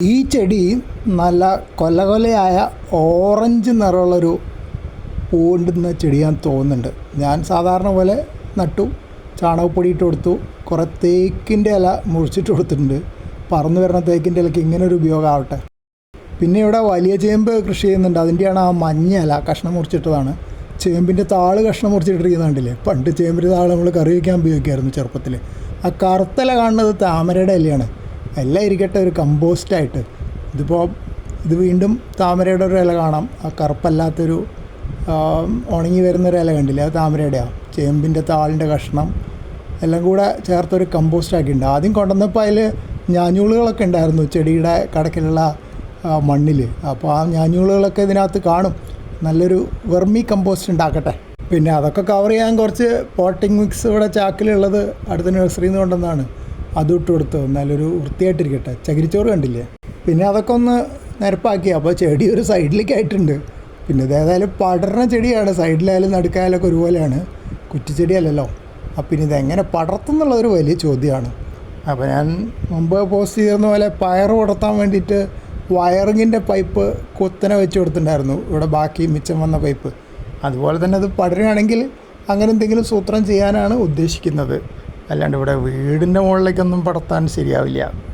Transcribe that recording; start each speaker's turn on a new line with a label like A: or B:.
A: ഈ ചെടി നല്ല കൊല കൊലയായ ഓറഞ്ച് നിറമുള്ളൊരു പൂണ്ടുന്ന ചെടിയാന്ന് തോന്നുന്നുണ്ട്. ഞാൻ സാധാരണ പോലെ നട്ടു ചാണകപ്പൊടി ഇട്ട് കൊടുത്തു കുറേ തേക്കിന്റെ ഇല മുറിച്ചിട്ട് കൊടുത്തിട്ടുണ്ട്. പറന്നു വരുന്ന തേക്കിന്റെ ഇലയ്ക്ക് ഇങ്ങനെ ഒരു ഉപയോഗമാവട്ടെ. പിന്നെ ഇവിടെ വലിയ ചേമ്പ് കൃഷി ചെയ്യുന്നുണ്ട്. അതിന്റെയാണ് ആ മഞ്ഞ ഇല കഷ്ണം മുറിച്ചിട്ടതാണ്. ചേമ്പിന്റെ താൾ കഷ്ണം മുറിച്ചിട്ടിരിക്കുന്നുണ്ടല്ലേ പണ്ട് ചേമ്പിന്റെ താൾ നമ്മൾ കറി വയ്ക്കാൻ ഉപയോഗിക്കുമായിരുന്നു ചെറുപ്പത്തിൽ ആ കറുത്തല കാണുന്നത് താമരയുടെ ഇലയാണ്. എല്ലാം ഇരിക്കട്ടെ ഒരു കമ്പോസ്റ്റായിട്ട്. ഇതിപ്പോൾ ഇത് വീണ്ടും താമരയുടെ ഒരു ഇല കാണാം. ആ കറുപ്പല്ലാത്തൊരു ഉണങ്ങി വരുന്നൊരു ഇല കണ്ടില്ലേ? അത് താമരയുടെയാണ് ചേമ്പിന്റെ താളിന്റെ കഷ്ണം. എല്ലാം കൂടെ ചേർത്തൊരു കമ്പോസ്റ്റ് ആക്കിയിട്ടുണ്ട് ആദ്യം കൊണ്ടുവന്നപ്പോൾ അതിൽ ഞാഞ്ഞൂളുകളൊക്കെ ഉണ്ടായിരുന്നു ചെടിയുടെ കടക്കിലുള്ള മണ്ണിൽ അപ്പോൾ ആ ഞാഞ്ഞൂളുകളൊക്കെ ഇതിനകത്ത് കാണും. നല്ലൊരു വെർമി കമ്പോസ്റ്റ് ഉണ്ടാക്കട്ടെ. പിന്നെ അതൊക്കെ കവർ ചെയ്യാൻ കുറച്ച് പോട്ടിംഗ് മിക്സ് ഇവിടെ ചാക്കിലുള്ളത് അടുത്ത നഴ്സറിയിൽ നിന്ന് കൊണ്ടുവന്നാണ് അതും ഇട്ട് കൊടുത്തു. നല്ലൊരു വൃത്തിയായിട്ടിരിക്കട്ടെ. ചകിരിച്ചോറ് കണ്ടില്ലേ? പിന്നെ അതൊക്കെ ഒന്ന് നിരപ്പാക്കി. അപ്പോൾ ചെടി ഒരു സൈഡിലേക്ക് ആയിട്ടുണ്ട്. പിന്നെ ഇതേതായാലും പടർന്ന ചെടിയാണ്. സൈഡിലായാലും നടുക്കായാലൊക്കെ ഒരുപോലെയാണ്. കുറ്റിച്ചെടിയല്ലല്ലോ. അപ്പം പിന്നെ ഇതെങ്ങനെ പടർത്തുന്നുള്ളതൊരു വലിയ ചോദ്യമാണ്. അപ്പോൾ ഞാൻ മുമ്പ് പോസ്റ്റ് ചെയ്തിരുന്ന പോലെ പയർ പടർത്താൻ വേണ്ടിയിട്ട് വയറിങ്ങിന്റെ പൈപ്പ് കുത്തനെ വെച്ച് കൊടുത്തിട്ടുണ്ടായിരുന്നു. ഇവിടെ ബാക്കി മിച്ചം വന്ന പൈപ്പ്. അതുപോലെ തന്നെ അത് പടരുകയാണെങ്കിൽ അങ്ങനെ എന്തെങ്കിലും സൂത്രം ചെയ്യാനാണ് ഉദ്ദേശിക്കുന്നത്. അല്ലാണ്ട് ഇവിടെ വീടിന്റെ മുകളിലേക്കൊന്നും പടർത്താൻ ശരിയാവില്ല.